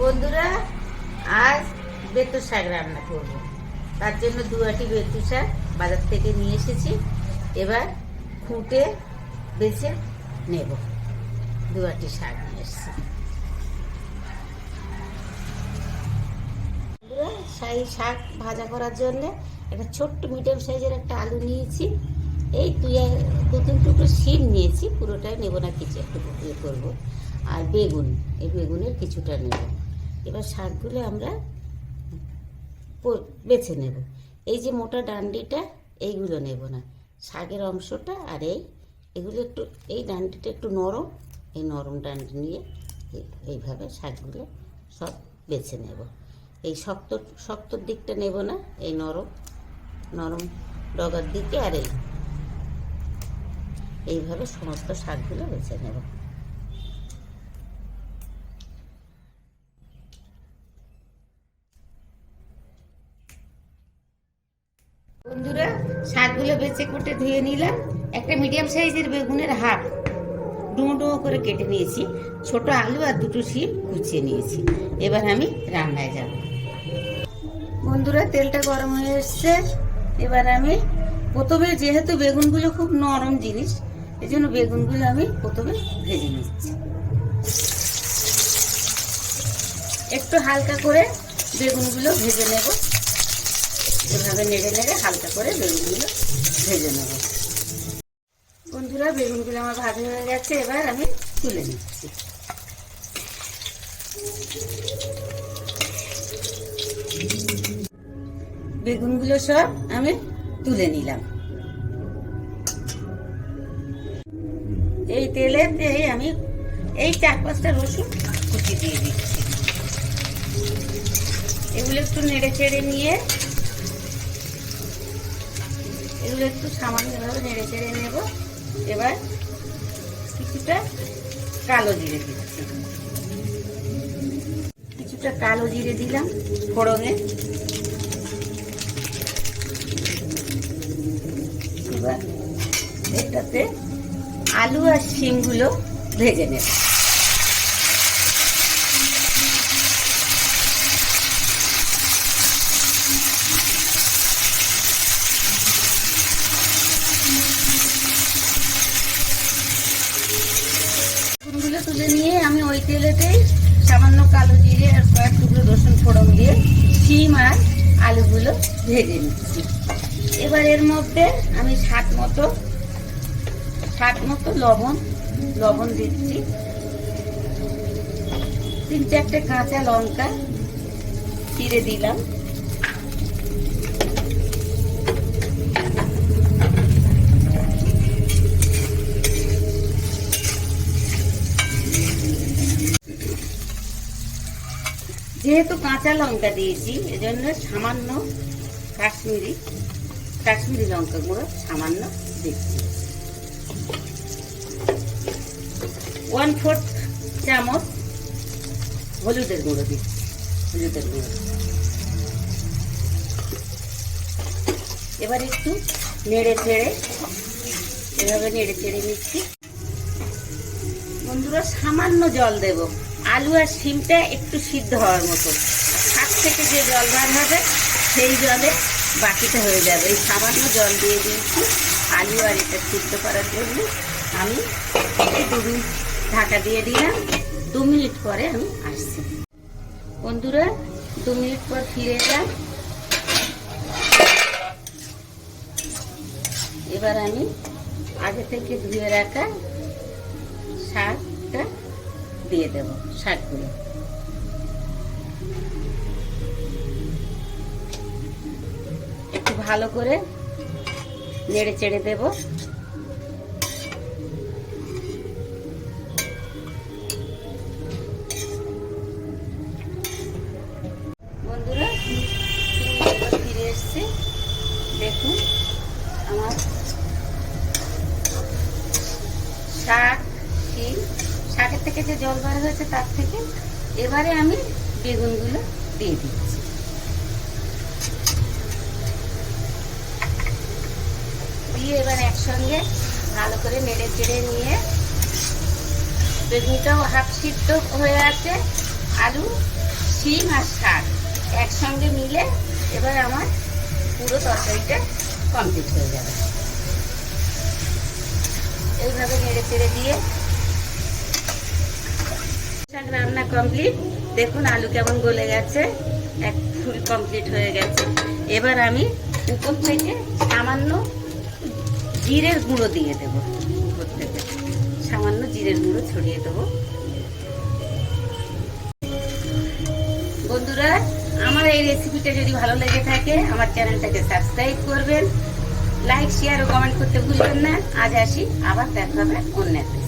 বন্ধুরা, আজ বেতু শাক রান্না করব। তার জন্য দু আটি বেতু শাক বাজার থেকে নিয়ে এসেছি। এবার খুঁটে বেছে নেব। দু আটি শাক নিয়ে এসেছি। সেই শাক ভাজা করার জন্য একটা ছোট্ট মিডিয়াম সাইজের একটা আলু নিয়েছি। এই দুই দু তিন টুকরো শিম নিয়েছি, পুরোটাই নেব না, কিছু একটু ইয়ে করব। আর বেগুন, এই বেগুনের কিছুটা নেব। এবার শাকগুলো আমরা বেছে নেব। এই যে মোটা ডান্ডিটা, এইগুলো নেব না। শাকের অংশটা আর এই, এগুলো একটু, এই ডান্ডিটা একটু নরম, এই নরম ডান্ডি নিয়ে এই- এইভাবে শাকগুলো সব বেছে নেব। এই শক্ত শক্তর দিকটা নেব না, এই নরম নরম ডগার দিকে আর এই। এইভাবে সমস্ত শাকগুলো বেছে নেব। বন্ধুরা, শাকগুলো বেছে কুটে ধুয়ে নিলাম। একটা মিডিয়াম সাইজের বেগুনের হাফ ডুমো ডুমো করে কেটে নিয়েছি। ছোট আলু আর দুটো শিম কুচিয়ে নিয়েছি। এবার আমি রান্নায় যাব। বন্ধুরা, তেলটা গরম হয়ে এসছে। এবার আমি প্রথমে যেহেতু বেগুনগুলো খুব নরম জিনিস এই জন্য বেগুনগুলো আমি প্রথমে ভেজে নিচ্ছি। একটু হালকা করে বেগুনগুলো ভেজে নেব। এভাবে নেড়ে নেড়ে হালকা করে বেগুনগুলো ভেজে নেব। বন্ধুরা, বেগুনগুলো আমার ভাজা হয়ে গেছে, এবার আমি তুলে নিচ্ছি। বেগুনগুলো সব আমি তুলে নিলাম। এই তেলেতে আমি এই চার পাঁচটা রসুন কুচি দিয়ে দিচ্ছি। এগুলো একটু নেড়ে চেড়ে নিয়ে এগুলো একটু সামান্যভাবে নেড়ে চেড়ে নেব। এবার কিছুটা কালো জিরে দিচ্ছি। কিছুটা কালো জিরে দিলাম ফোড়নে। এবার এটাতে আলু আর শিমগুলো ভেজে নেব। ফুলগুলো তুলে নিয়ে আমি ওই তেলেতেই সামান্য কালো জিরে আর কয়েক টুকরো রসুন ফোড়ন দিয়ে শিম আর আলুগুলো ভেজে নিচ্ছি। এবার এর মধ্যে আমি স্বাদ মতো স্বাদ মতো লবণ লবণ দিচ্ছি। তিন চারটে কাঁচা লঙ্কা চিড়ে দিলাম। যেহেতু কাঁচা লঙ্কা দিয়েছি, এজন্য সামান্য কাশ্মীরি কাশ্মীরি লঙ্কা গুঁড়ো সামান্য দিচ্ছি। ওয়ান ফোর্থ চামচ হলুদের গুঁড়ো দিচ্ছি, হলুদের গুঁড়ো। এবার একটু নেড়ে চেড়ে, এভাবে নেড়ে চেড়ে নিচ্ছি। বন্ধুরা, সামান্য জল দেব। আলু আর শিমটা একটু সিদ্ধ হওয়ার মতো। শাক থেকে যে জল বার হবে, সেই জলে বাকিটা হয়ে যাবে। এই সামান্য জল দিয়ে দিয়েছি আলু আর এটা সিদ্ধ করার জন্য। আমি দু মিনিট ঢাকা দিয়ে দিলাম। দু মিনিট পরে আমি আসছি। বন্ধুরা, দু মিনিট পর ফিরে এলাম। এবার আমি আগে থেকে ধুয়ে রাখা শাকটা দিয়ে দেব শাকগুলো একটু ভালো করে নেড়ে চেড়ে দেব। আমার শাক শিম শাকের থেকে যে জল বার হয়েছে তার থেকে এবারে আমি বেগুনগুলো দিয়ে দিচ্ছি। দিয়ে এবার একসঙ্গে ভালো করে নেড়ে চেড়ে নিয়ে বেগুনটাও হাফ সিদ্ধ হয়ে আছে, আলু, শিম আর শাক একসঙ্গে মিলে এবার আমার পুরো তরকারিটা কমপ্লিট হয়ে যাবে। এইভাবে নেড়ে চেড়ে দিয়ে শাক রান্না কমপ্লিট দেখুন আলু কেমন গলে গেছে, এক ফুল কমপ্লিট হয়ে গেছে। এবার আমি উপর থেকে সামান্য জিরের গুঁড়ো দিয়ে দেবো। উপর থেকে সামান্য জিরের গুঁড়ো ছড়িয়ে দেবো। বন্ধুরা, আমার এই রেসিপিটা যদি ভালো লেগে থাকে, আমার চ্যানেলটাকে সাবস্ক্রাইব করবেন। লাইক শেয়ার ও কমেন্ট করতে ভুলবেন না। আজ আসি, আবার দেখা হবে অন্য একটা